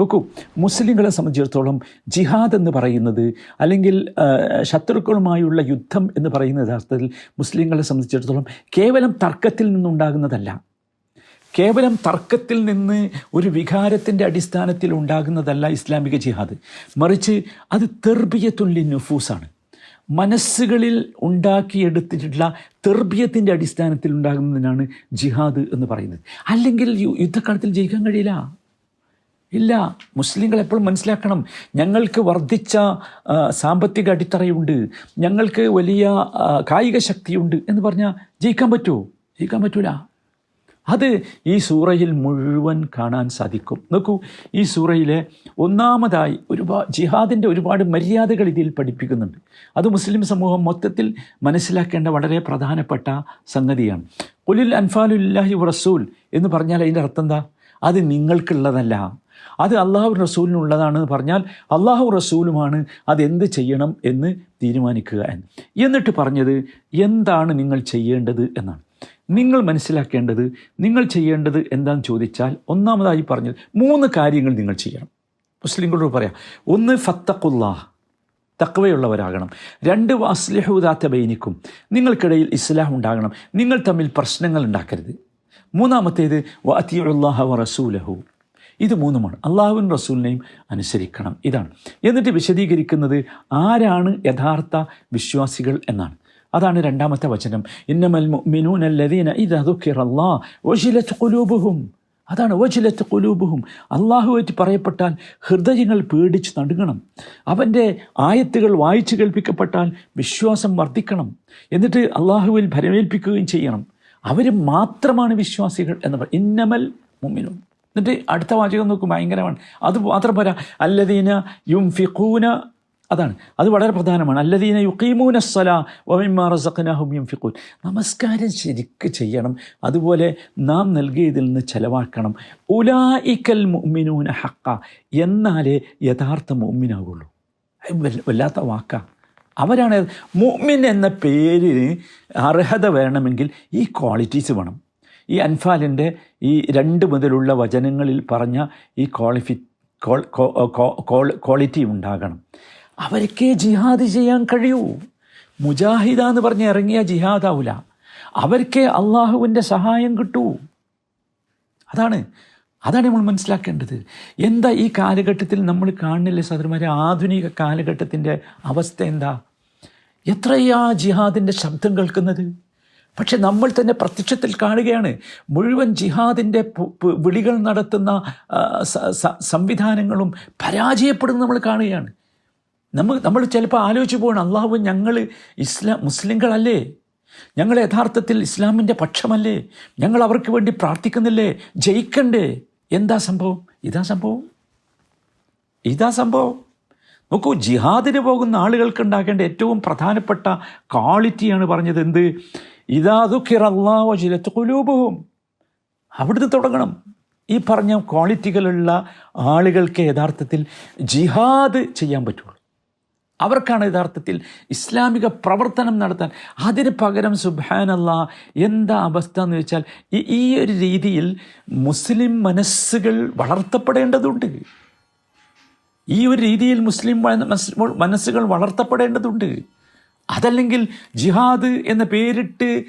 നോക്കൂ മുസ്ലിങ്ങളെ സംബന്ധിച്ചിടത്തോളം ജിഹാദ് എന്ന് പറയുന്നത് അല്ലെങ്കിൽ ശത്രുക്കളുമായുള്ള യുദ്ധം എന്ന് പറയുന്ന യഥാർത്ഥത്തിൽ മുസ്ലിങ്ങളെ സംബന്ധിച്ചിടത്തോളം കേവലം തർക്കത്തിൽ നിന്നുണ്ടാകുന്നതല്ല. കേവലം തർക്കത്തിൽ നിന്ന് ഒരു വികാരത്തിന്റെ അടിസ്ഥാനത്തിൽ ഉണ്ടാകുന്നതല്ല ഇസ്ലാമിക ജിഹാദ്. മറിച്ച് അത് തെർബിയത്തുള്ളി നുഫൂസാണ്. മനസ്സുകളിൽ ഉണ്ടാക്കിയെടുത്തിട്ടുള്ള തെർബിയത്തിന്റെ അടിസ്ഥാനത്തിൽ ഉണ്ടാകുന്നതിനാണ് ജിഹാദ് എന്ന് പറയുന്നത്. അല്ലെങ്കിൽ യുദ്ധക്കാലത്തിൽ ജയിക്കാൻ കഴിയില്ല. ഇല്ല. മുസ്ലിങ്ങൾ എപ്പോഴും മനസ്സിലാക്കണം. ഞങ്ങൾക്ക് വർദ്ധിച്ച സാമ്പത്തിക അടിത്തറയുണ്ട്. ഞങ്ങൾക്ക് വലിയ കായിക ശക്തിയുണ്ട് എന്ന് പറഞ്ഞാൽ ജയിക്കാൻ പറ്റുമോ ജയിക്കാൻ പറ്റൂല. അത് ഈ സൂറയിൽ മുഴുവൻ കാണാൻ സാധിക്കും. നോക്കൂ ഈ സൂറയിലെ ഒന്നാമതായി ഒരുപാട് ജിഹാദിന്റെ ഒരുപാട് മര്യാദകൾ ഇതിൽ പഠിപ്പിക്കുന്നുണ്ട്. അത് മുസ്ലിം സമൂഹം മൊത്തത്തിൽ മനസ്സിലാക്കേണ്ട വളരെ പ്രധാനപ്പെട്ട സംഗതിയാണ്. ഉലിൽ അൻഫാലുല്ലാഹി റസൂൽ എന്ന് പറഞ്ഞാൽ അതിന്റെ അർത്ഥം എന്താ? അത് നിങ്ങൾക്കുള്ളതല്ല. അത് അള്ളാഹു റസൂലിനുള്ളതാണെന്ന് പറഞ്ഞാൽ അള്ളാഹു റസൂലുമാണ് അതെന്ത് ചെയ്യണം എന്ന് തീരുമാനിക്കുക എന്ന്. എന്നിട്ട് പറഞ്ഞത് എന്താണ് നിങ്ങൾ ചെയ്യേണ്ടത് എന്നാണ്. നിങ്ങൾ മനസ്സിലാക്കേണ്ടത് നിങ്ങൾ ചെയ്യേണ്ടത് എന്താണെന്ന് ചോദിച്ചാൽ ഒന്നാമതായി പറഞ്ഞത് മൂന്ന് കാര്യങ്ങൾ നിങ്ങൾ ചെയ്യണം. മുസ്ലിങ്ങളോട് പറയാം. ഒന്ന് ഫത്തഖുല്ലാ തക്കവയുള്ളവരാകണം രണ്ട് വാസ്ലിഹുദാത്ത ബൈനിക്കും. നിങ്ങൾക്കിടയിൽ ഇസ്ലാം ഉണ്ടാകണം. നിങ്ങൾ തമ്മിൽ പ്രശ്നങ്ങൾ ഉണ്ടാക്കരുത്. മൂന്നാമത്തേത് വഅത്തിയുള്ളാഹ വ റസൂലഹു. ഇത് മൂന്നുമാണ്. അള്ളാഹുവിൻ റസൂലിനെയും അനുസരിക്കണം. ഇതാണ്. എന്നിട്ട് വിശദീകരിക്കുന്നത് ആരാണ് യഥാർത്ഥ വിശ്വാസികൾ എന്നാണ്. അതാണ് രണ്ടാമത്തെ വചനം. ഇന്നമൽ വജിലത് ഖുലൂബുഹും. അതാണ് വജിലത്ത് കുലൂബുഹും അള്ളാഹുവായിട്ട് പറയപ്പെട്ടാൽ ഹൃദയങ്ങൾ പേടിച്ച് നടുങ്ങണം. അവന്റെ ആയത്തുകൾ വായിച്ചു കേൾപ്പിക്കപ്പെട്ടാൽ വിശ്വാസം വർദ്ധിക്കണം. എന്നിട്ട് അള്ളാഹുവിൽ ഭരമേൽപ്പിക്കുകയും ചെയ്യണം. അവർ മാത്രമാണ് വിശ്വാസികൾ എന്ന് പറയും ഇന്നമൽ മുമ്മിനും എന്നിട്ട് അടുത്ത വാചകം നോക്കും ഭയങ്കരമാണ്. അത് മാത്രം പോരാ. അല്ലദീന യും ഫിഖൂന അതാണ്. അത് വളരെ പ്രധാനമാണ്. അല്ലദീന യുക്കീമൂന സല വമിമ്മ റസഖനാഹും യുംഫിഖൂൻ. നമസ്കാരം ശരിക്ക് ചെയ്യണം. അതുപോലെ നാം നൽകിയതിൽ നിന്ന് ചെലവാക്കണം. ഉലായിക്കൽ മുഅ്മിനൂന ഹക്ക എന്നാലേ യഥാർത്ഥ മുഅ്മിനാകുള്ളൂ വല്ലാത്ത വാക്ക. അവരാണ് മുഅ്മിൻ എന്ന പേരിന് അർഹത വേണമെങ്കിൽ ഈ ക്വാളിറ്റീസ് വേണം. ഈ അൻഫാലിന്റെ ഈ രണ്ട് മുതലുള്ള വചനങ്ങളിൽ പറഞ്ഞ ഈ ക്വാളിഫി ക്വാളിറ്റി ഉണ്ടാകണം. അവർക്കേ ജിഹാദ് ചെയ്യാൻ കഴിയൂ. മുജാഹിദ എന്ന് പറഞ്ഞ് ഇറങ്ങിയ ജിഹാദാവൂല. അവർക്കേ അള്ളാഹുവിന്റെ സഹായം കിട്ടൂ. അതാണ് അതാണ് നമ്മൾ മനസ്സിലാക്കേണ്ടത്. എന്താ ഈ കാലഘട്ടത്തിൽ നമ്മൾ കാണുന്നില്ലേ സദർമാരെ ആധുനിക കാലഘട്ടത്തിന്റെ അവസ്ഥ എന്താ? എത്രയാ ജിഹാദിന്റെ ശബ്ദം കേൾക്കുന്നത്? പക്ഷെ നമ്മൾ തന്നെ പ്രത്യക്ഷത്തിൽ കാണുകയാണ്. മുഴുവൻ ജിഹാദിന്റെ വിളികൾ നടത്തുന്ന സംവിധാനങ്ങളും പരാജയപ്പെടുന്നത് നമ്മൾ കാണുകയാണ്. നമ്മൾ നമ്മൾ ചിലപ്പോൾ ആലോചിച്ച് പോകണം അള്ളാഹു ഞങ്ങൾ ഇസ്ലാം മുസ്ലിങ്ങളല്ലേ? ഞങ്ങൾ യഥാർത്ഥത്തിൽ ഇസ്ലാമിന്റെ പക്ഷമല്ലേ? ഞങ്ങൾ അവർക്ക് വേണ്ടി പ്രാർത്ഥിക്കുന്നില്ലേ? ജയിക്കണ്ടേ? എന്താ സംഭവം? ഇതാ സംഭവം? ഇതാ സംഭവം? നോക്കൂ ജിഹാദിന് പോകുന്ന ആളുകൾക്ക് ഉണ്ടാക്കേണ്ട ഏറ്റവും പ്രധാനപ്പെട്ട ക്വാളിറ്റിയാണ് പറഞ്ഞത് എന്ത്? ഇതാതുക്കിറല്ലാവോ ചിലത്ത് കുലൂപവും അവിടുന്ന് തുടങ്ങണം. ഈ പറഞ്ഞ ക്വാളിറ്റികളുള്ള ആളുകൾക്ക് യഥാർത്ഥത്തിൽ ജിഹാദ് ചെയ്യാൻ പറ്റുള്ളൂ. അവർക്കാണ് യഥാർത്ഥത്തിൽ ഇസ്ലാമിക പ്രവർത്തനം നടത്താൻ. അതിന് പകരം സുബാനല്ല എന്താ അവസ്ഥ എന്ന് വെച്ചാൽ ഈ ഒരു രീതിയിൽ മുസ്ലിം മനസ്സുകൾ വളർത്തപ്പെടേണ്ടതുണ്ട്. ഈ ഒരു രീതിയിൽ മുസ്ലിം മനസ് മനസ്സുകൾ വളർത്തപ്പെടേണ്ടതുണ്ട്. അതല്ലെങ്കിൽ ജിഹാദ് എന്ന പേരിട്ട്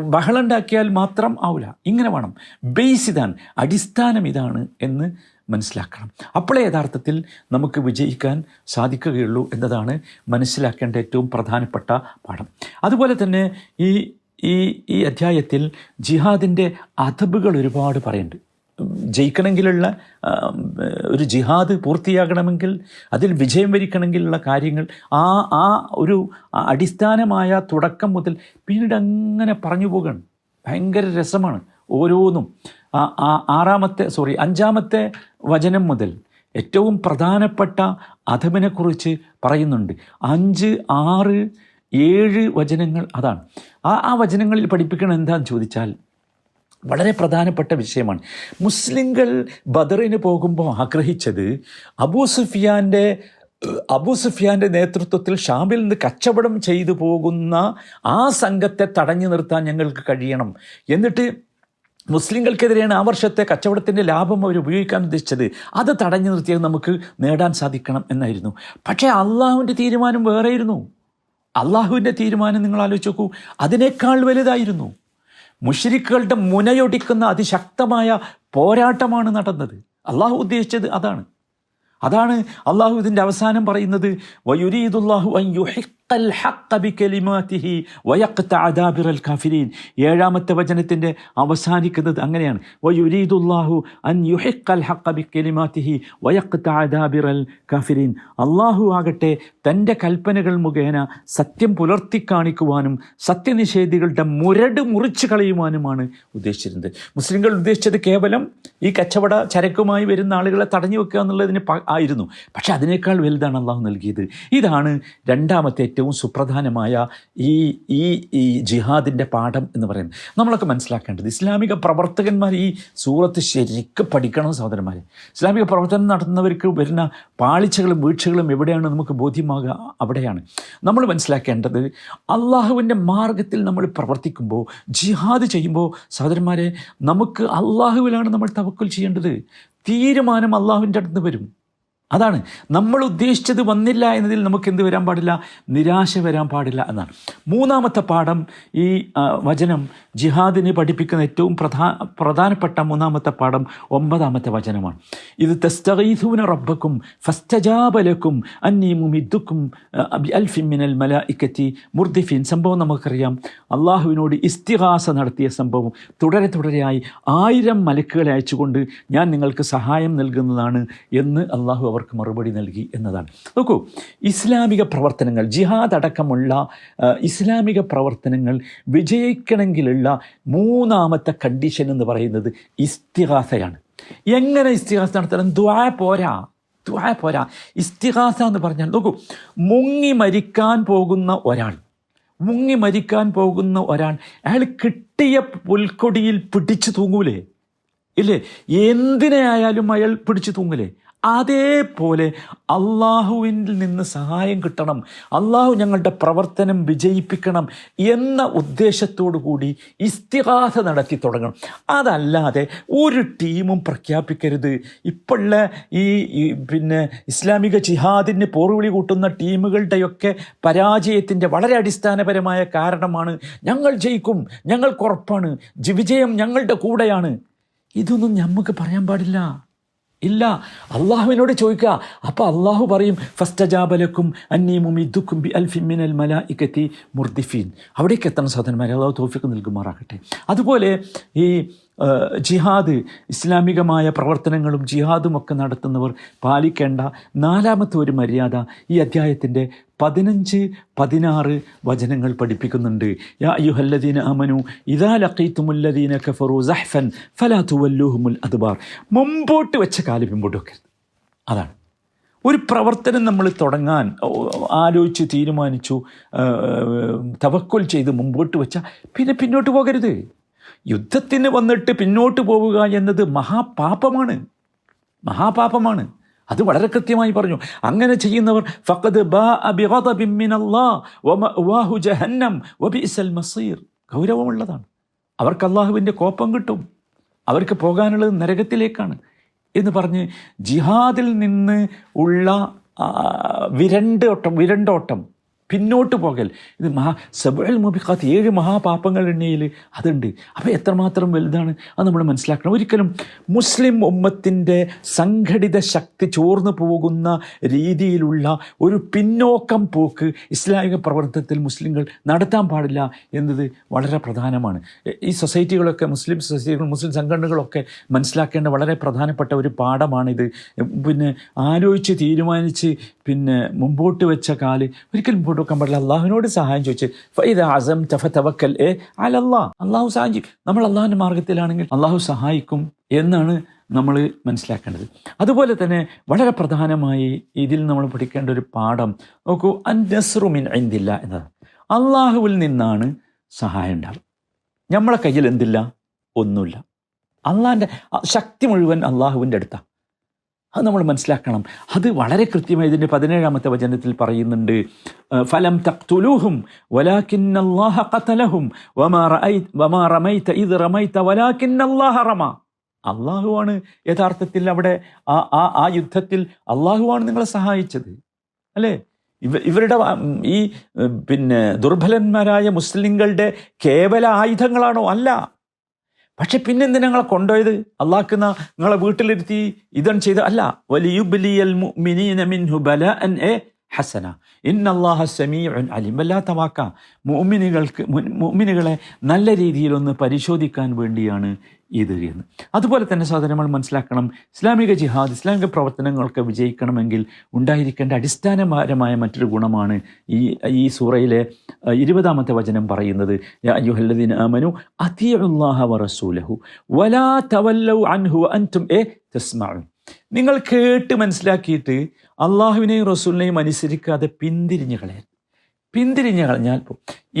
ബഹളുണ്ടാക്കിയാൽ മാത്രം ആവില്ല ഇങ്ങനെ വേണം. ബേസ് ഇതാണ്. അടിസ്ഥാനം ഇതാണ് എന്ന് മനസ്സിലാക്കണം. അപ്പോഴേ യഥാർത്ഥത്തിൽ നമുക്ക് വിജയിക്കാൻ സാധിക്കുകയുള്ളൂ എന്നതാണ് മനസ്സിലാക്കേണ്ട ഏറ്റവും പ്രധാനപ്പെട്ട പാഠം. അതുപോലെ തന്നെ ഈ ഈ ഈ അധ്യായത്തിൽ ജിഹാദിന്റെ അഥബുകൾ ഒരുപാട് പറയുന്നുണ്ട്. ജയിക്കണമെങ്കിലുള്ള ഒരു ജിഹാദ് പൂർത്തിയാകണമെങ്കിൽ അതിൽ വിജയം വരിക്കണമെങ്കിലുള്ള കാര്യങ്ങൾ ആ ആ ഒരു അടിസ്ഥാനമായ തുടക്കം മുതൽ പിന്നീട് അങ്ങനെ പറഞ്ഞു പോകണം. ഭയങ്കര രസമാണ് ഓരോന്നും. ആ ആറാമത്തെ സോറി അഞ്ചാമത്തെ വചനം മുതൽ ഏറ്റവും പ്രധാനപ്പെട്ട അധമിനെക്കുറിച്ച് പറയുന്നുണ്ട്. അഞ്ച് ആറ് ഏഴ് വചനങ്ങൾ അതാണ്. ആ ആ വചനങ്ങളിൽ പഠിപ്പിക്കണം എന്താണെന്ന് ചോദിച്ചാൽ വളരെ പ്രധാനപ്പെട്ട വിഷയമാണ്. മുസ്ലിങ്ങൾ ബദറിന് പോകുമ്പോൾ ആഗ്രഹിച്ചത് അബൂ സുഫിയാന്റെ അബൂ സുഫിയാന്റെ നേതൃത്വത്തിൽ ഷാമിൽ നിന്ന് കച്ചവടം ചെയ്തു പോകുന്ന ആ സംഘത്തെ തടഞ്ഞു നിർത്താൻ ഞങ്ങൾക്ക് കഴിയണം. എന്നിട്ട് മുസ്ലിങ്ങൾക്കെതിരെയാണ് ആ വർഷത്തെ കച്ചവടത്തിന്റെ ലാഭം അവർ ഉപയോഗിക്കാൻ ഉദ്ദേശിച്ചത്. അത് തടഞ്ഞു നിർത്തിയത് നമുക്ക് നേടാൻ സാധിക്കണം എന്നായിരുന്നു. പക്ഷേ അള്ളാഹുവിന്റെ തീരുമാനം വേറെയായിരുന്നു. അള്ളാഹുവിന്റെ തീരുമാനം നിങ്ങൾ ആലോചിച്ച് നോക്കൂ. അതിനേക്കാൾ വലുതായിരുന്നു. മുഷരിക്കുകളുടെ മുനയൊടിക്കുന്ന അതിശക്തമായ പോരാട്ടമാണ് നടന്നത്. അള്ളാഹു ഉദ്ദേശിച്ചത് അതാണ്. അതാണ് അള്ളാഹു ഇതിന്റെ അവസാനം പറയുന്നത് വയുരീദുല്ലാഹു അൻ ഏഴാമത്തെ വചനത്തിന്റെ അവസാനിക്കുന്നത് അങ്ങനെയാണ്. വയുരീദുല്ലാഹു അൻ യുഹിഖൽ ഹഖ്ക ബികലിമാതിഹി വയഖ്തഅ ദാബിറൽ കാഫിരീൻ അള്ളാഹു ആകട്ടെ തന്റെ കൽപ്പനകൾ മുഖേന സത്യം പുലർത്തി കാണിക്കുവാനും സത്യനിഷേധികളുടെ മുരട് മുറിച്ചു കളയുവാനുമാണ് ഉദ്ദേശിച്ചിരുന്നത്. മുസ്ലിങ്ങൾ ഉദ്ദേശിച്ചത് കേവലം ഈ കച്ചവട ചരക്കുമായി വരുന്ന ആളുകളെ തടഞ്ഞു വെക്കുക എന്നുള്ളതിന് ആയിരുന്നു. പക്ഷേ അതിനേക്കാൾ വലുതാണ് അള്ളാഹു നൽകിയത്. ഇതാണ് രണ്ടാമത്തെ ഏറ്റവും സുപ്രധാനമായ ഈ ഈ ഈ ജിഹാദിന്റെ പാഠം എന്ന് പറയുന്നത്. നമ്മളൊക്കെ മനസ്സിലാക്കേണ്ടത് ഇസ്ലാമിക പ്രവർത്തകന്മാർ ഈ സൂറത്ത് ശരിക്കും പഠിക്കണം സഹോദരന്മാർ ഇസ്ലാമിക പ്രവർത്തനം നടത്തുന്നവർക്ക് വരുന്ന പാളിച്ചകളും വീഴ്ചകളും എവിടെയാണ് നമുക്ക് ബോധ്യമാകുക? അവിടെയാണ്. നമ്മൾ മനസ്സിലാക്കേണ്ടത് അള്ളാഹുവിന്റെ മാർഗത്തിൽ നമ്മൾ പ്രവർത്തിക്കുമ്പോൾ ജിഹാദ് ചെയ്യുമ്പോൾ സഹോദരന്മാരെ നമുക്ക് അള്ളാഹുവിലാണ് നമ്മൾ തവക്കൽ ചെയ്യേണ്ടത്. തീരുമാനം അള്ളാഹുവിന്റെ അടുത്ത് വരും. അതാണ്. നമ്മൾ ഉദ്ദേശിച്ചത് വന്നില്ല എന്നതിൽ നമുക്ക് എന്ത് വരാൻ പാടില്ല? നിരാശ വരാൻ പാടില്ല എന്നാണ്. മൂന്നാമത്തെ പാഠം ഈ വചനം ജിഹാദിനെ പഠിപ്പിക്കുന്ന ഏറ്റവും പ്രധാ പ്രധാനപ്പെട്ട മൂന്നാമത്തെ പാഠം ഒമ്പതാമത്തെ വചനമാണ്. ഇത് തെസ്തീസൂന റബ്ബക്കും ഫസ്തജാബലക്കും അന്നീ ഇദ്ദുക്കും അൽഫിമിനൽ മല ഇക്കത്തി മുർദിഫിൻ. സംഭവം നമുക്കറിയാം. അള്ളാഹുവിനോട് ഇസ്തിഹാസ നടത്തിയ സംഭവം തുടരെ തുടരെയായി ആയിരം മലക്കുകളെ അയച്ചുകൊണ്ട് ഞാൻ നിങ്ങൾക്ക് സഹായം നൽകുന്നതാണ് എന്ന് അള്ളാഹു അവർക്ക് മറുപടി നൽകി എന്നതാണ്. നോക്കൂ ഇസ്ലാമിക പ്രവർത്തനങ്ങൾ ജിഹാദ് അടക്കമുള്ള ഇസ്ലാമിക പ്രവർത്തനങ്ങൾ വിജയിക്കണമെങ്കിലുള്ള മൂന്നാമത്തെ കണ്ടീഷൻ എന്ന് പറയുന്നത് ഇസ്തിഹാസയാണ്. എങ്ങനെ ഇസ്തിഹാസ നടത്തണം ദ്വാ പോരാ ദ്വാ പോരാ. ഇസ്തിഹാസ എന്ന് പറഞ്ഞാൽ നോക്കൂ മുങ്ങി മരിക്കാൻ പോകുന്ന ഒരാൾ മുങ്ങി മരിക്കാൻ പോകുന്ന ഒരാൾ അയാൾ കിട്ടിയ പുൽക്കൊടിയിൽ പിടിച്ചു തൂങ്ങൂലേ? ഇല്ലേ? എന്തിനെ ആയാലും അയാൾ പിടിച്ചു തൂങ്ങലേ? അതേപോലെ അള്ളാഹുവിൽ നിന്ന് സഹായം കിട്ടണം. അള്ളാഹു ഞങ്ങളുടെ പ്രവർത്തനം വിജയിപ്പിക്കണം എന്ന ഉദ്ദേശത്തോടു കൂടി ഇസ്തിഹാസ നടത്തി തുടങ്ങണം. അതല്ലാതെ ഒരു ടീമും പ്രഖ്യാപിക്കരുത്. ഇപ്പോഴുള്ള ഈ പിന്നെ ഇസ്ലാമിക ജിഹാദിന് പോർവിളി കൂട്ടുന്ന ടീമുകളുടെയൊക്കെ പരാജയത്തിന്റെ വളരെ അടിസ്ഥാനപരമായ കാരണമാണ് ഞങ്ങൾ ജയിക്കും ഞങ്ങൾക്ക് ഉറപ്പാണ് വിജയം ഞങ്ങളുടെ കൂടെയാണ്. ഇതൊന്നും നമുക്ക് പറയാൻ പാടില്ല. ഇല്ല. അള്ളാഹുവിനോട് ചോദിക്കുക. അപ്പോൾ അള്ളാഹു പറയും ഫസ്റ്റജാബലക്കും മുമി ഇദ്ദുക്കും ബി അൽഫിമിനൽ മല ഇക്കത്തി മുർദിഫീൻ. അവിടേക്ക് എത്തണം സാധനന്മാരെ. അള്ളാഹു തോഫിക്ക് നൽകുമാറാകട്ടെ. അതുപോലെ ഈ ജിഹാദ് ഇസ്ലാമികമായ പ്രവർത്തനങ്ങളും ജിഹാദും ഒക്കെ നടത്തുന്നവർ പാലിക്കേണ്ട നാലാമത്തെ ഒരു മര്യാദ ഈ അധ്യായത്തിന്റെ പതിനഞ്ച് പതിനാറ് വചനങ്ങൾ പഠിപ്പിക്കുന്നുണ്ട്. യാ അയ്യുഹല്ലദീന അമനു ഇദാ ലക്കീത്തുമുല്ലദീന കഫറു സഹ്ഫൻ ഫലാ തുവല്ലുഹുമുൽ അദ്ബാർ. മുമ്പോട്ട് വെച്ച കാൽ പിമ്പോട്ട് വെക്കരുത്. അതാണ്. ഒരു പ്രവർത്തനം നമ്മൾ തുടങ്ങാൻ ആലോചിച്ച് തീരുമാനിച്ചു തവക്കുൽ ചെയ്ത് മുമ്പോട്ട് വെച്ചാൽ പിന്നെ പിന്നോട്ട് പോകരുത്. യുദ്ധത്തിന് വന്നിട്ട് പിന്നോട്ട് പോവുക എന്നത് മഹാപാപമാണ്. മഹാപാപമാണ്. അത് വളരെ കൃത്യമായി പറഞ്ഞു. അങ്ങനെ ചെയ്യുന്നവർ ഫഖദ് മസീർ. ഗൗരവമുള്ളതാണ്. അവർക്ക് അള്ളാഹുവിന്റെ കോപ്പം കിട്ടും. അവർക്ക് പോകാനുള്ളത് നരകത്തിലേക്കാണ്. എന്ന് പറഞ്ഞ് ജിഹാദിൽ നിന്ന് ഉള്ള വിരണ്ടോട്ടം വിരണ്ടോട്ടം. പിന്നോട്ട് പോകൽ. ഇത് മഹാ സബുൽ മുബിഖാത്ത് ഏഴ് മഹാപാപങ്ങൾ എണ്ണയിൽ അതുണ്ട്. അപ്പോൾ എത്രമാത്രം വലുതാണ്? അത് നമ്മൾ മനസ്സിലാക്കണം. ഒരിക്കലും മുസ്ലിം ഉമ്മത്തിന്റെ സംഘടിത ശക്തി ചോർന്നു പോകുന്ന രീതിയിലുള്ള ഒരു പിന്നോക്കം പോക്ക് ഇസ്ലാമിക പ്രവർത്തനത്തിൽ മുസ്ലിങ്ങൾ നടത്താൻ പാടില്ല എന്നത് വളരെ പ്രധാനമാണ്. ഈ സൊസൈറ്റികളൊക്കെ മുസ്ലിം സൊസൈറ്റികൾ മുസ്ലിം സംഘടനകളൊക്കെ മനസ്സിലാക്കേണ്ട വളരെ പ്രധാനപ്പെട്ട ഒരു പാഠമാണിത്. പിന്നെ ആലോചിച്ച് തീരുമാനിച്ച് പിന്നെ മുമ്പോട്ട് വെച്ച കാൽ ഒരിക്കലും മുമ്പോട്ട് വെക്കാൻ പാടില്ല. അള്ളാഹുവിനോട് സഹായം ചോദിച്ച് ഫൈദ അസം തഫ തവക്കൽ ഏ അള്ളാഹ് അള്ളാഹു സഹായം ചെയ്യും. നമ്മൾ അള്ളാഹുവിന്റെ മാർഗത്തിലാണെങ്കിൽ അള്ളാഹു സഹായിക്കും എന്നാണ് നമ്മൾ മനസ്സിലാക്കേണ്ടത്. അതുപോലെ തന്നെ വളരെ പ്രധാനമായി ഇതിൽ നമ്മൾ പഠിക്കേണ്ട ഒരു പാഠം നോക്കൂ അന്നസ്റുമിൻ എന്തില്ല എന്നത് അള്ളാഹുവിൽ നിന്നാണ് സഹായം ഉണ്ടാവുക. നമ്മളെ കയ്യിൽ എന്തില്ല? ഒന്നുമില്ല. അള്ളാഹിന്റെ ശക്തി മുഴുവൻ അള്ളാഹുവിന്റെ അടുത്താണ്. അത് നമ്മൾ മനസ്സിലാക്കണം. അത് വളരെ കൃത്യമായി ഇതിന്റെ പതിനേഴാമത്തെ വചനത്തിൽ പറയുന്നുണ്ട്. ഫലം തഖ്തുലൂഹും വലാകിന്നല്ലാഹ ഖതലഹും വമാ റമൈത ഇദ് റമൈത വലാകിന്നല്ലാഹ റമ. അള്ളാഹുവാണ് യഥാർത്ഥത്തിൽ അവിടെ ആ ആ ആ യുദ്ധത്തിൽ അള്ളാഹുവാണ് നിങ്ങളെ സഹായിച്ചത്. അല്ലേ? ഇവ ഇവരുടെ ഈ പിന്നെ ദുർബലന്മാരായ മുസ്ലിങ്ങളുടെ കേവല ആയുധങ്ങളാണോ? അല്ല. പക്ഷെ പിന്നെ എന്തിനാ നിങ്ങളെ കൊണ്ടുപോയത് അള്ളാക്കുന്ന നിങ്ങളെ വീട്ടിലിരുത്തി ഇതൺ ചെയ്ത അല്ല ഹസന. ഇന്നല്ലാഹ സമീഉൻ അലിം. വല്ലാത്ത വാക്ക. മുഅ്മിനുകൾക്ക് മുഅ്മിനുകളെ നല്ല രീതിയിലൊന്ന് പരിശോധിക്കാൻ വേണ്ടിയാണ് ഇത് എന്ന് അതുപോലെ തന്നെ സാധനങ്ങൾ മനസ്സിലാക്കണം ഇസ്ലാമിക ജിഹാദ് ഇസ്ലാമിക പ്രവർത്തനങ്ങളൊക്കെ വിജയിക്കണമെങ്കിൽ ഉണ്ടായിരിക്കേണ്ട അടിസ്ഥാനപരമായ മറ്റൊരു ഗുണമാണ് ഈ ഈ സൂറയിലെ ഇരുപതാമത്തെ വചനം പറയുന്നത് യാ അയ്യുഹല്ലദീന ആമനു അത്തിയുല്ലാഹ വ റസൂലഹു വലാ തവല്ലൗ അൻഹു അൻതും എ തസ്മഉൻ. നിങ്ങൾ കേട്ട് മനസ്സിലാക്കിയിട്ട് അള്ളാഹുവിനെയും റസൂലിനെയും അനുസരിക്കാതെ പിന്തിരിഞ്ഞു കളയാൻ പിന്തിരിഞ്ഞു കളഞ്ഞാൽ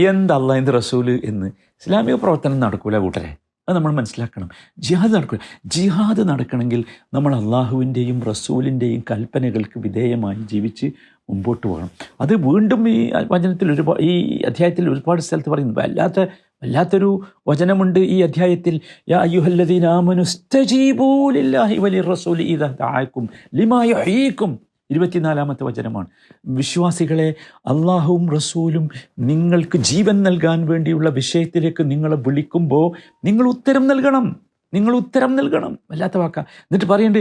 എന്ത് അള്ളാഹ് എന്ത് റസൂൽ എന്ന് ഇസ്ലാമിക പ്രവർത്തനം നടക്കൂല കൂട്ടരെ. അത് നമ്മൾ മനസ്സിലാക്കണം. ജിഹാദ് നടക്കുക ജിഹാദ് നടക്കണമെങ്കിൽ നമ്മൾ അള്ളാഹുവിന്റെയും റസൂലിന്റെയും കൽപ്പനകൾക്ക് വിധേയമായി ജീവിച്ച് മുമ്പോട്ട് പോകണം. അത് വീണ്ടും ഈ വചനത്തിൽ ഒരുപാട് ഈ അധ്യായത്തിൽ ഒരുപാട് സ്ഥലത്ത് പറയുന്നു. വല്ലാത്ത വല്ലാത്തൊരു വചനമുണ്ട് ഈ അധ്യായത്തിൽ. യാ അയ്യുഹല്ലദീന ആമനു സ്തജീബൂ ലില്ലാഹി വലിർ റസൂലി ഇദാ ദഅാക്കും ലിമാ യുഹ്യീക്കും ഇരുപത്തിനാലാമത്തെ വചനമാണ്. വിശ്വാസികളെ അള്ളാഹുവും റസൂലും നിങ്ങൾക്ക് ജീവൻ നൽകാൻ വേണ്ടിയുള്ള വിഷയത്തിലേക്ക് നിങ്ങളെ വിളിക്കുമ്പോൾ നിങ്ങൾ ഉത്തരം നൽകണം. നിങ്ങൾ ഉത്തരം നൽകണം. വല്ലാത്ത വാക്ക. എന്നിട്ട് പറയണ്ട്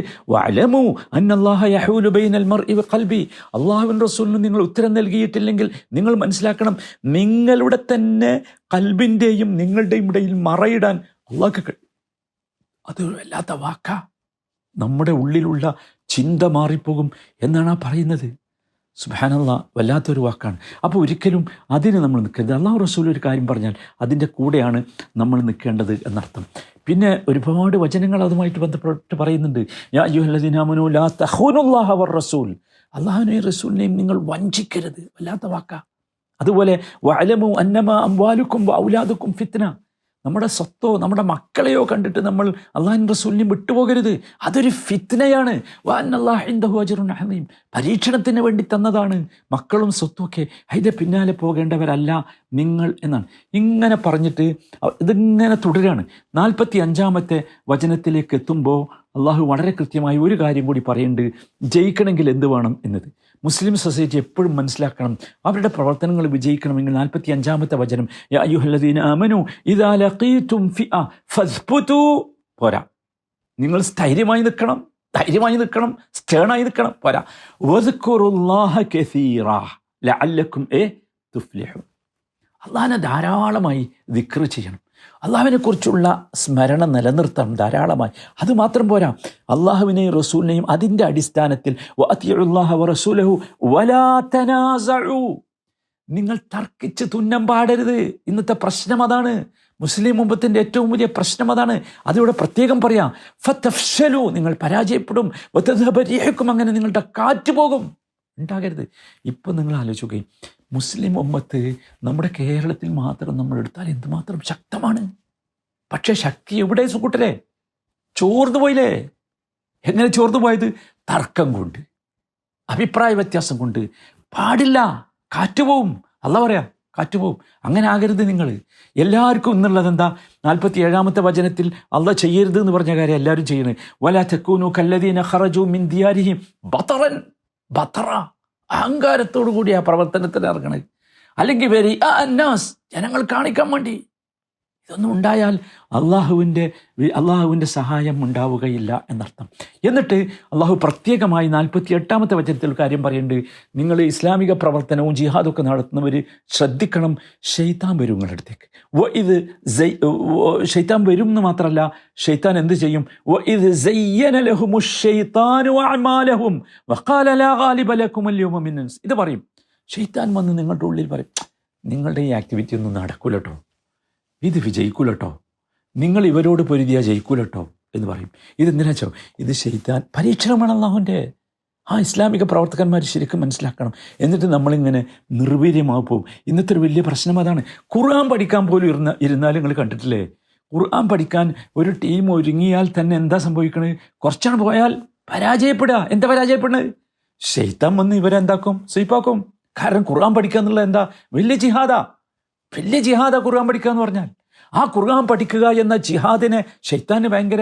അള്ളാഹുവിൻ റസൂലിന് നിങ്ങൾ ഉത്തരം നൽകിയിട്ടില്ലെങ്കിൽ നിങ്ങൾ മനസ്സിലാക്കണം നിങ്ങളുടെ തന്നെ കൽബിന്റെയും നിങ്ങളുടെയും ഇടയിൽ മറയിടാൻ അള്ളാഹ് കഴിയും അത് വല്ലാത്ത വാക്ക. നമ്മുടെ ഉള്ളിലുള്ള ചിന്ത മാറിപ്പോകും എന്നാണ് ആ പറയുന്നത്. സുബാനല്ല വല്ലാത്തൊരു വാക്കാണ്. അപ്പോൾ ഒരിക്കലും അതിന് നമ്മൾ നിൽക്കരുത്. അള്ളാഹു റസൂൽ ഒരു കാര്യം പറഞ്ഞാൽ അതിന്റെ കൂടെയാണ് നമ്മൾ നിൽക്കേണ്ടത് എന്നർത്ഥം. പിന്നെ ഒരുപാട് വചനങ്ങൾ അതുമായിട്ട് ബന്ധപ്പെട്ട് പറയുന്നുണ്ട്. യാ ലാ റസൂൽ. അള്ളാഹുനെയും റസൂലിനെയും നിങ്ങൾ വഞ്ചിക്കരുത്. വല്ലാത്ത വാക്ക. അതുപോലെ വഅലമു അന്നമ അംവാലുക്കും ഔലാദുക്കും ഫിത്ന. നമ്മുടെ സ്വത്തോ നമ്മുടെ മക്കളെയോ കണ്ടിട്ട് നമ്മൾ അള്ളാഹിൻ റസൂലിനെ വിട്ടുപോകരുത്. അതൊരു ഫിത്നയാണ്. പരീക്ഷണത്തിന് വേണ്ടി തന്നതാണ്. മക്കളും സ്വത്തും ഒക്കെ അതിന്റെ പിന്നാലെ പോകേണ്ടവരല്ല നിങ്ങൾ എന്നാണ്. ഇങ്ങനെ പറഞ്ഞിട്ട് ഇതിങ്ങനെ തുടരാണ്. നാൽപ്പത്തി അഞ്ചാമത്തെ വചനത്തിലേക്ക് എത്തുമ്പോൾ അള്ളാഹു വളരെ കൃത്യമായി ഒരു കാര്യം കൂടി പറയുന്നുണ്ട് ജയിക്കണമെങ്കിൽ എന്ത് വേണം എന്നത്. മുസ്ലിം സൊസൈറ്റി എപ്പോഴും മനസ്സിലാക്കണം. അവരുടെ പ്രവർത്തനങ്ങൾ വിജയിക്കണമെങ്കിൽ നാൽപ്പത്തി അഞ്ചാമത്തെ വചനം യാ അയ്യുഹല്ലദീന ആമനു ഇദാ ലഖീതും ഫിഅ ഫസ്ബുതു. പോരാ. നിങ്ങൾ സ്ഥൈര്യമായി നിൽക്കണം ധൈര്യമായി നിൽക്കണം സ്റ്റേണായി നിൽക്കണം പോരാ. വസ്കുറുല്ലാഹ കസീറ ലഅല്ലക്കും എ തുഫ്ലിഹു. അള്ളാഹിനെ ധാരാളമായി ദിക്ർ ചെയ്യണം. അള്ളാഹുവിനെ കുറിച്ചുള്ള സ്മരണ നിലനിർത്തണം ധാരാളമായി. അത് മാത്രം പോരാ. അള്ളാഹുവിനെയും റസൂലിനെയും അതിന്റെ അടിസ്ഥാനത്തിൽ നിങ്ങൾ തർക്കിച്ച് തുന്നം പാടരുത്. ഇന്നത്തെ പ്രശ്നം അതാണ്. മുസ്ലിം മുമ്പത്തിന്റെ ഏറ്റവും വലിയ പ്രശ്നം അതാണ്. അതിവിടെ പ്രത്യേകം പറയാം ഫത്തഫ്ഷലു നിങ്ങൾ പരാജയപ്പെടും. അങ്ങനെ നിങ്ങളുടെ കാറ്റ് പോകും. ഉണ്ടാകരുത്. ഇപ്പം നിങ്ങൾ ആലോചിക്കുകയും മുസ്ലിം ഒമ്മത്ത് നമ്മുടെ കേരളത്തിൽ മാത്രം നമ്മൾ എടുത്താൽ എന്തുമാത്രം ശക്തമാണ്. പക്ഷേ ശക്തി എവിടെ സുക്കൂട്ടരെ ചോർന്നു പോയില്ലേ? എങ്ങനെ ചോർന്നു പോയത്? തർക്കം കൊണ്ട്. അഭിപ്രായ വ്യത്യാസം കൊണ്ട്. പാടില്ല. കാറ്റുപോവും. അല്ല പറയാ. കാറ്റുപോവും. അങ്ങനെ ആകരുത് നിങ്ങൾ എല്ലാവർക്കും എന്നുള്ളത് എന്താ? നാൽപ്പത്തി ഏഴാമത്തെ വചനത്തിൽ അല്ല ചെയ്യരുത് എന്ന് പറഞ്ഞ കാര്യം എല്ലാവരും ചെയ്യണേ. വല തെക്കൂനു കല്ലദീന ഖറജു മിൻ ദിയാരിഹിം. ബത്തറൻ. ബത്തറ. അഹങ്കാരത്തോടു കൂടി ആ പ്രവർത്തനത്തിൽ ഇറങ്ങണത് അല്ലെങ്കിൽ വരി ആ അന്നാസ് ജനങ്ങൾ കാണിക്കാൻ വേണ്ടി ഇതൊന്നും ഉണ്ടായാൽ അള്ളാഹുവിന്റെ അള്ളാഹുവിന്റെ സഹായം ഉണ്ടാവുകയില്ല എന്നർത്ഥം. എന്നിട്ട് അള്ളാഹു പ്രത്യേകമായി നാൽപ്പത്തി എട്ടാമത്തെ വചനത്തിൽ കാര്യം പറയുന്നുണ്ട് നിങ്ങൾ ഇസ്ലാമിക പ്രവർത്തനവും ജിഹാദൊക്കെ നടത്തുന്നവർ ശ്രദ്ധിക്കണം ഷെയ്ത്താൻ വരും നിങ്ങളുടെ അടുത്തേക്ക് വ ഇത് ഷെയ്ത്താൻ വരും എന്ന് മാത്രമല്ല ഷെയ്ത്താൻ എന്ത് ചെയ്യും? വ ഇത്. ഇത് പറയും. ഷെയ്ത്താൻ വന്ന് നിങ്ങളുടെ ഉള്ളിൽ പറയും നിങ്ങളുടെ ഈ ആക്ടിവിറ്റി ഒന്നും നടക്കൂല കേട്ടോ ഇത് വിജയിക്കൂലട്ടോ നിങ്ങൾ ഇവരോട് പൊരുതിയാ ജയിക്കൂലട്ടോ എന്ന് പറയും. ഇതെന്തിനാ ചോ? ഇത് ശൈത്താൻ പരീക്ഷണമാണ് അള്ളാഹുന്റെ ആ ഇസ്ലാമിക പ്രവർത്തകന്മാർ ശരിക്കും മനസ്സിലാക്കണം. എന്നിട്ട് നമ്മളിങ്ങനെ നിർവീര്യമാവും ഇന്നത്തെ ഒരു വലിയ പ്രശ്നം അതാണ്. ഖുർആൻ പഠിക്കാൻ പോലും ഇരുന്ന ഇരുന്നാലും നിങ്ങൾ കണ്ടിട്ടില്ലേ? ഖുർആൻ പഠിക്കാൻ ഒരു ടീം ഒരുങ്ങിയാൽ തന്നെ എന്താ സംഭവിക്കണത് കുറച്ചാണ് പോയാൽ പരാജയപ്പെടുക. എന്താ പരാജയപ്പെടുന്നത്? ഷെയ്ത്താൻ വന്ന് ഇവരെന്താക്കും സ്വീപ്പാക്കും. കാരണം ഖുർആൻ പഠിക്കുക എന്നുള്ളത് എന്താ? വലിയ ജിഹാദാ. വലിയ ജിഹാദാ ഖുർആൻ പഠിക്കുക എന്ന് പറഞ്ഞാൽ. ആ ഖുർആൻ പഠിക്കുക എന്ന ജിഹാദിനെ ഷെയ്ത്താന് ഭയങ്കര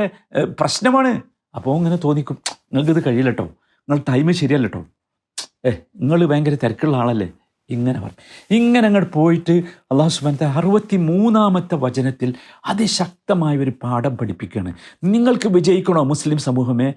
പ്രശ്നമാണ്. അപ്പോൾ ഇങ്ങനെ തോന്നിക്കും നിങ്ങൾക്കിത് കഴിയില്ല കേട്ടോ നിങ്ങൾ ടൈം ശരിയല്ല കേട്ടോ ഏ നിങ്ങൾ ഭയങ്കര തിരക്കുള്ള ആളല്ലേ. ഇങ്ങനെ പറഞ്ഞു. ഇങ്ങനെ അങ്ങോട്ട് പോയിട്ട് അള്ളാഹു സുബാനത്തെ അറുപത്തി മൂന്നാമത്തെ വചനത്തിൽ അതിശക്തമായ ഒരു പാഠം പഠിപ്പിക്കുകയാണ്. നിങ്ങൾക്ക് വിജയിക്കണോ മുസ്ലിം സമൂഹമേ?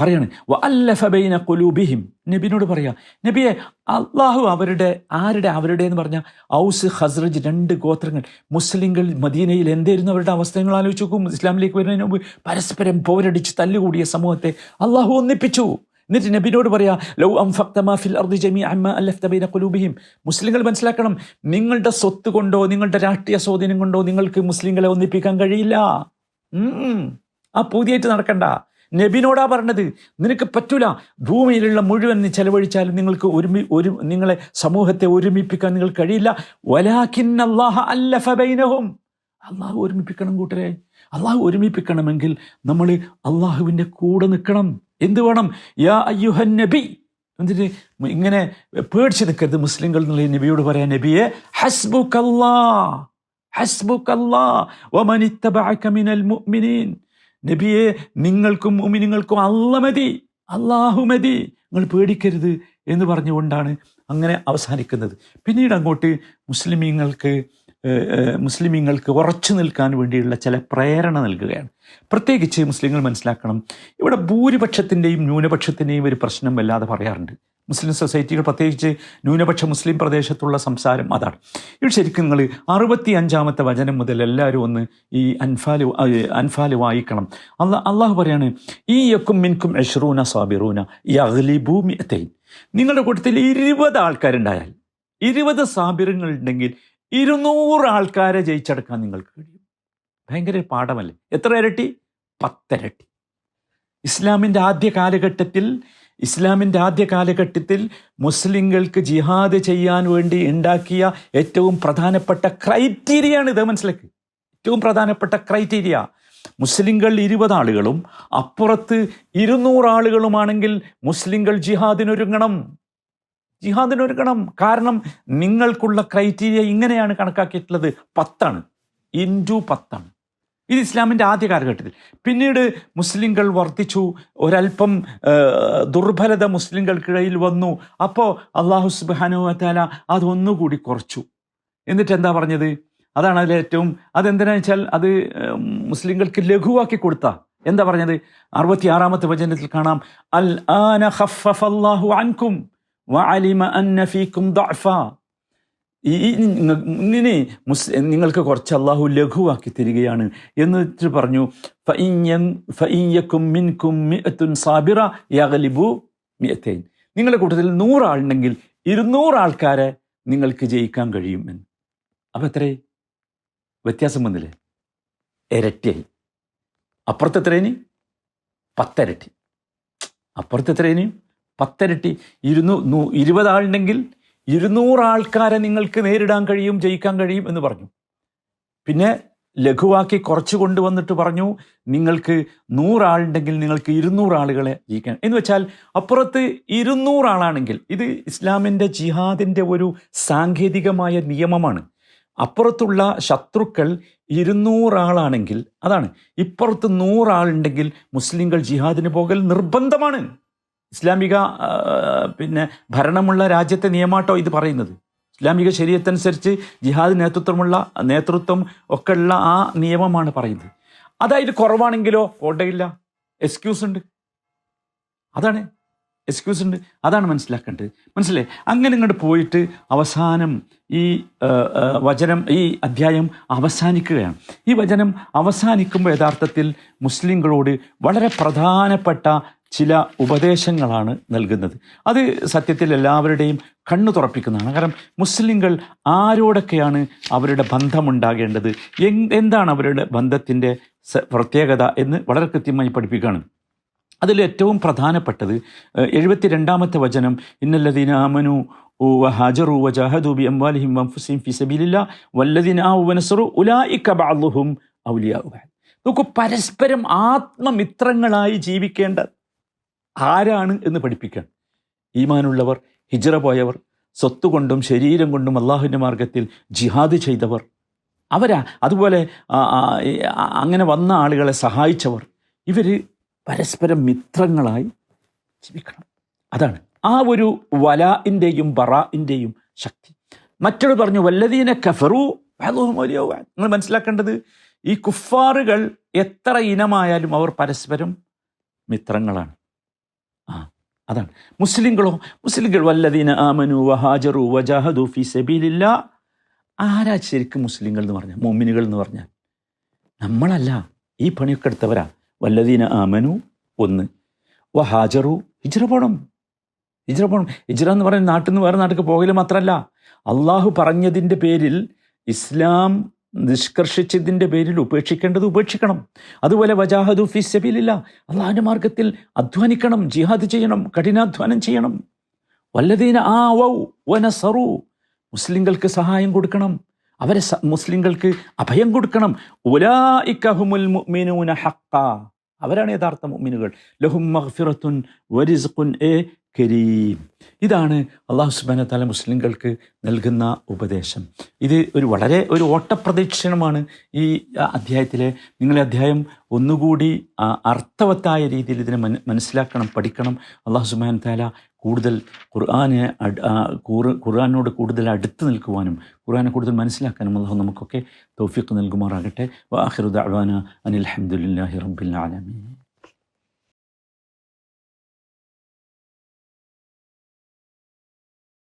പറയാണ്. അല്ലഫബൈന കൊലൂബിഹിം നബിനോട് പറയാ നബിയെ അള്ളാഹു അവരുടെ ആരുടെ അവരുടെ എന്ന് പറഞ്ഞാൽ ഔസ് ഹസ്രജ് രണ്ട് ഗോത്രങ്ങൾ. മുസ്ലിങ്ങൾ മദീനയിൽ എന്തായിരുന്നു അവരുടെ അവസ്ഥ നിങ്ങൾ ആലോചിച്ച് നോക്കും. ഇസ്ലാമിലേക്ക് വരുന്നതിന് മുമ്പ് പരസ്പരം പോരടിച്ച് തല്ലുകൂടിയ സമൂഹത്തെ അള്ളാഹു ഒന്നിപ്പിച്ചു. എന്നിട്ട് നബിനോട് പറയാ ലൗ അം ഫിൽ അർദി ജമീഅൻ അമ്മ അല്ലഫ്ത ബൈന കുലൂബിഹിം മുസ്ലിങ്ങൾ മനസ്സിലാക്കണം നിങ്ങളുടെ സ്വത്ത് കൊണ്ടോ നിങ്ങളുടെ രാഷ്ട്രീയ സ്വാധീനം കൊണ്ടോ നിങ്ങൾക്ക് മുസ്ലിങ്ങളെ ഒന്നിപ്പിക്കാൻ കഴിയില്ല. ആ പൂതിയായിട്ട് നടക്കണ്ട. നബിനോടാ പറഞ്ഞത് നിനക്ക് പറ്റൂല ഭൂമിയിലുള്ള മുഴുവൻ ചെലവഴിച്ചാലും നിങ്ങൾക്ക് ഒരുമി ഒരു നിങ്ങളെ സമൂഹത്തെ ഒരുമിപ്പിക്കാൻ നിങ്ങൾ കഴിയില്ല. വലാഖിൻ അള്ളാഹ ബൈനഹും. അള്ളാഹു ഒരുമിപ്പിക്കണം കൂട്ടരെ. അള്ളാഹു ഒരുമിപ്പിക്കണമെങ്കിൽ നമ്മൾ അള്ളാഹുവിന്റെ കൂടെ നിൽക്കണം. എന്ത് വേണം? യാ അയ്യുഹൻ നബി. എന്നിട്ട് ഇങ്ങനെ പേടിച്ച് നിൽക്കരുത് മുസ്ലിങ്ങൾ എന്നുള്ള നബിയോട് പറയാൻ. നബിയെ ഹസ്ബുക്കല്ലാ വമനിത്തബഅക മിനൽ മുഅ്മിനീൻ. നബിയെ നിങ്ങൾക്കും ഉമിനിങ്ങൾക്കും അല്ല മതി അള്ളാഹു മതി. നിങ്ങൾ പേടിക്കരുത് എന്ന് പറഞ്ഞുകൊണ്ടാണ് അങ്ങനെ അവസാനിക്കുന്നത്. പിന്നീട് അങ്ങോട്ട് മുസ്ലിമീങ്ങൾക്ക് മുസ്ലിമീങ്ങൾക്ക് ഉറച്ചു നിൽക്കാൻ വേണ്ടിയുള്ള ചില പ്രേരണ നൽകുകയാണ്. പ്രത്യേകിച്ച് മുസ്ലിങ്ങൾ മനസ്സിലാക്കണം ഇവിടെ ഭൂരിപക്ഷത്തിന്റെയും ന്യൂനപക്ഷത്തിന്റെയും ഒരു പ്രശ്നം വല്ലാതെ പറയാറുണ്ട്. മുസ്ലിം സൊസൈറ്റികൾ പ്രത്യേകിച്ച് ന്യൂനപക്ഷ മുസ്ലിം പ്രദേശത്തുള്ള സംസാരം അതാണ്. ഇവിടെ ശരിക്കും നിങ്ങൾ അറുപത്തി അഞ്ചാമത്തെ വചനം മുതൽ എല്ലാവരും ഒന്ന് ഈ അൻഫാൽ അൻഫാൽ വായിക്കണം. അള്ള അള്ളാഹു പറയാണ് ഈ യക്കും മിൻകും എഷ്റൂന സാബിറൂന ഈ അഗ്ലിബൂമി എത്തൈൻ നിങ്ങളുടെ കൂട്ടത്തിൽ ഇരുപത് ആൾക്കാരുണ്ടായാൽ ഇരുപത് സാബിറുകൾ ഉണ്ടെങ്കിൽ ഇരുന്നൂറ് ആൾക്കാരെ ജയിച്ചെടുക്കാൻ നിങ്ങൾക്ക് കഴിയും. ഭയങ്കര പാഠമല്ലേ? എത്ര ഇരട്ടി? പത്തിരട്ടി. ഇസ്ലാമിന്റെ ആദ്യ കാലഘട്ടത്തിൽ ഇസ്ലാമിന്റെ ആദ്യ കാലഘട്ടത്തിൽ മുസ്ലിങ്ങൾക്ക് ജിഹാദ് ചെയ്യാൻ വേണ്ടി ഉണ്ടാക്കിയ ഏറ്റവും പ്രധാനപ്പെട്ട ക്രൈറ്റീരിയയാണ് ഇത് മനസ്സിലാക്കി? ഏറ്റവും പ്രധാനപ്പെട്ട ക്രൈറ്റീരിയ. മുസ്ലിങ്ങൾ ഇരുപത് ആളുകളും അപ്പുറത്ത് ഇരുന്നൂറ് ആളുകളുമാണെങ്കിൽ മുസ്ലിങ്ങൾ ജിഹാദിനൊരുങ്ങണം. ജിഹാദിനൊരുങ്ങണം കാരണം നിങ്ങൾക്കുള്ള ക്രൈറ്റീരിയ ഇങ്ങനെയാണ് കണക്കാക്കിയിട്ടുള്ളത്. പത്താണ്. ഇന്റു പത്താണ്. ഇത് ഇസ്ലാമിന്റെ ആദ്യ കാലഘട്ടത്തിൽ. പിന്നീട് മുസ്ലിങ്ങൾ വർദ്ധിച്ചു. ഒരല്പം ദുർബലത മുസ്ലിങ്ങൾക്കിടയിൽ വന്നു. അപ്പോൾ അള്ളാഹു സുബാനു താല അതൊന്നുകൂടി കുറച്ചു. എന്നിട്ട് എന്താ പറഞ്ഞത്? അതാണ് അതിൽ ഏറ്റവും അതെന്തിനാ വെച്ചാൽ അത് മുസ്ലിങ്ങൾക്ക് ലഘുവാക്കി കൊടുത്ത. എന്താ പറഞ്ഞത്? അറുപത്തി ആറാമത്തെ വചനത്തിൽ കാണാം. അൽ ആന ഖഫഫല്ലാഹു അൻകും. വഅലിമ അന്ന ഫീക്കും ഈ ഇങ്ങനെ നിങ്ങൾക്ക് കുറച്ച് അള്ളാഹു ലഘുവാക്കി തരികയാണ് എന്ന് എന്നിട്ട് പറഞ്ഞു. ഫയ്യക്കും മിൻകും മിഅത്തുൻ സാബിറ യഗലിബു മിഅത്തൈൻ. നിങ്ങളുടെ കൂട്ടത്തിൽ നൂറാളുണ്ടെങ്കിൽ ഇരുന്നൂറ് ആൾക്കാരെ നിങ്ങൾക്ക് ജയിക്കാൻ കഴിയും എന്ന്. അപ്പം എത്രേ? വ്യത്യാസം വന്നില്ലേ? ഇരട്ടിയായി. അപ്പുറത്ത് പത്തരട്ടി. അപ്പുറത്ത് പത്തരട്ടി ഇരുന്നൂ നൂ- ഇരുപതാളുണ്ടെങ്കിൽ ഇരുന്നൂറ് ആൾക്കാരെ നിങ്ങൾക്ക് നേരിടാൻ കഴിയും ജയിക്കാൻ കഴിയും എന്ന് പറഞ്ഞു. പിന്നെ ലഘുവാക്കി കുറച്ച് കൊണ്ടുവന്നിട്ട് പറഞ്ഞു നിങ്ങൾക്ക് നൂറാളുണ്ടെങ്കിൽ നിങ്ങൾക്ക് ഇരുന്നൂറ് ആളുകളെ ജയിക്കാൻ. എന്ന് വെച്ചാൽ അപ്പുറത്ത് ഇരുന്നൂറാളാണെങ്കിൽ ഇത് ഇസ്ലാമിന്റെ ജിഹാദിന്റെ ഒരു സാങ്കേതികമായ നിയമമാണ്. അപ്പുറത്തുള്ള ശത്രുക്കൾ ഇരുന്നൂറാളാണെങ്കിൽ അതാണ്. ഇപ്പുറത്ത് നൂറാളുണ്ടെങ്കിൽ മുസ്ലിങ്ങൾ ജിഹാദിന് പോകൽ നിർബന്ധമാണ്. ഇസ്ലാമിക പിന്നെ ഭരണമുള്ള രാജ്യത്തെ നിയമാട്ടോ ഇത് പറയുന്നത്. ഇസ്ലാമിക ശരീരത്തനുസരിച്ച് ജിഹാദ് നേതൃത്വമുള്ള നേതൃത്വം ഒക്കെ ഉള്ള ആ നിയമമാണ് പറയുന്നത്. അതായത് കുറവാണെങ്കിലോ കോട്ടയില്ല എക്സ്ക്യൂസ് ഉണ്ട്. അതാണ്. എക്സ്ക്യൂസ് ഉണ്ട്. അതാണ് മനസ്സിലാക്കേണ്ടത്. മനസ്സിലെ അങ്ങനെ ഇങ്ങോട്ട് പോയിട്ട് അവസാനം ഈ വചനം ഈ അധ്യായം അവസാനിക്കുകയാണ്. ഈ വചനം അവസാനിക്കുമ്പോൾ യഥാർത്ഥത്തിൽ മുസ്ലിങ്ങളോട് വളരെ പ്രധാനപ്പെട്ട ചില ഉപദേശങ്ങളാണ് നൽകുന്നത്. അത് സത്യത്തിൽ എല്ലാവരുടെയും കണ്ണു തുറപ്പിക്കുന്നതാണ്. കാരണം മുസ്ലിങ്ങൾ ആരോടൊക്കെയാണ് അവരുടെ ബന്ധമുണ്ടാകേണ്ടത്? എന്താണ് അവരുടെ ബന്ധത്തിന്റെ പ്രത്യേകത എന്ന് വളരെ കൃത്യമായി പഠിപ്പിക്കുകയാണ്. അതിൽ ഏറ്റവും പ്രധാനപ്പെട്ടത് എഴുപത്തി രണ്ടാമത്തെ വചനം ഇന്നല്ലദീന ആമനു വഹാജറു വജാഹദു ബി അംവാലിഹിം വൻഫുസിഹിം ഫി സബീലില്ല വല്ലദീന വനസറു ബഅദ് നോക്കൂ പരസ്പരം ആത്മമിത്രങ്ങളായി ജീവിക്കേണ്ട ആരാണ് എന്ന് പഠിപ്പിക്കാൻ. ഈമാനുള്ളവർ ഹിജറ പോയവർ സ്വത്ത് കൊണ്ടും ശരീരം കൊണ്ടും അള്ളാഹുവിന്റെ മാർഗത്തിൽ ജിഹാദ് ചെയ്തവർ അവരാ അതുപോലെ അങ്ങനെ വന്ന ആളുകളെ സഹായിച്ചവർ ഇവർ പരസ്പരം മിത്രങ്ങളായി ജീവിക്കണം. അതാണ് ആ ഒരു വലാഇന്റെയും ബറാഇന്റെയും ശക്തി. മറ്റൊരു പറഞ്ഞു വല്ലതീനെ കഫറു നിങ്ങൾ മനസ്സിലാക്കേണ്ടത് ഈ കുഫാറുകൾ എത്ര ഇനമായാലും അവർ പരസ്പരം മിത്രങ്ങളാണ്. ആ അതാണ്. മുസ്ലിങ്ങളോ മുസ്ലിങ്ങൾ വല്ലതീന ആമനു വഹാജറു വജാഹദു ഫി സബീലില്ല. ആരാ ശരിക്കും മുസ്ലിങ്ങൾ എന്ന് പറഞ്ഞാൽ മോമിനുകൾ എന്ന് പറഞ്ഞാൽ? നമ്മളല്ല ഈ പണിയൊക്കെ എടുത്തവരാ. വല്ലതീന ആമനു ഒന്ന്. വ ഹാജറു ഹിജ്ര പോണം. ഹിജ്ര പോണം. ഹിജ്ര എന്ന് പറയുന്ന നാട്ടിൽ നിന്ന് വേറെ നാട്ടിൽ പോകൽ മാത്രമല്ല. അള്ളാഹു പറഞ്ഞതിന്റെ പേരിൽ ഇസ്ലാം നിഷ്കർഷിച്ചതിന്റെ പേരിൽ ഉപേക്ഷിക്കേണ്ടത് ഉപേക്ഷിക്കണം. അതുപോലെ വജാഹദു ഫി സബീലില്ല. അള്ളാഹിന്റെ മാർഗത്തിൽ അധ്വാനിക്കണം ജിഹാദ് ചെയ്യണം കഠിനാധ്വാനം ചെയ്യണം. വല്ലതീന ആ വൗ വന സറു മുസ്ലിങ്ങൾക്ക് സഹായം കൊടുക്കണം. അവരെ മുസ്ലിങ്ങൾക്ക് അഭയം കൊടുക്കണം. ഉലായിക്കഹുമുൽ മുഅ്മിനൂന ഹഖ അവരാണ് യഥാർത്ഥ മുഅ്മിനുകൾ. ലഹും മഗ്ഫിറത്തുൻ വരിസ്ഖുൻ എ കരീം. ഇതാണ് അള്ളാഹു സുബ്ഹാനഹു തല മുസ്ലിങ്ങൾക്ക് നൽകുന്ന ഉപദേശം. ഇത് ഒരു വളരെ ഒരു ഓട്ടപ്രദക്ഷിണമാണ് ഈ അധ്യായത്തിലെ നിങ്ങളെ അധ്യായം ഒന്നുകൂടി അർത്ഥവത്തായ രീതിയിൽ ഇതിനെ മന- മനസ്സിലാക്കണം പഠിക്കണം. അള്ളാഹു സുബാൻ താല കൂടുതൽ ഖുർആാനെ ഖുർആാനോട് കൂടുതൽ അടുത്ത് നിൽക്കുവാനും ഖുർആാനെ കൂടുതൽ മനസ്സിലാക്കാനും അള്ളാഹു നമുക്കൊക്കെ തൗഫീഖ് നൽകുമാറാകട്ടെ. വാഹിറുദ് അനിൽ അഹമ്മദില്ലാഹി റബ്ബിൽ ആലമീൻ.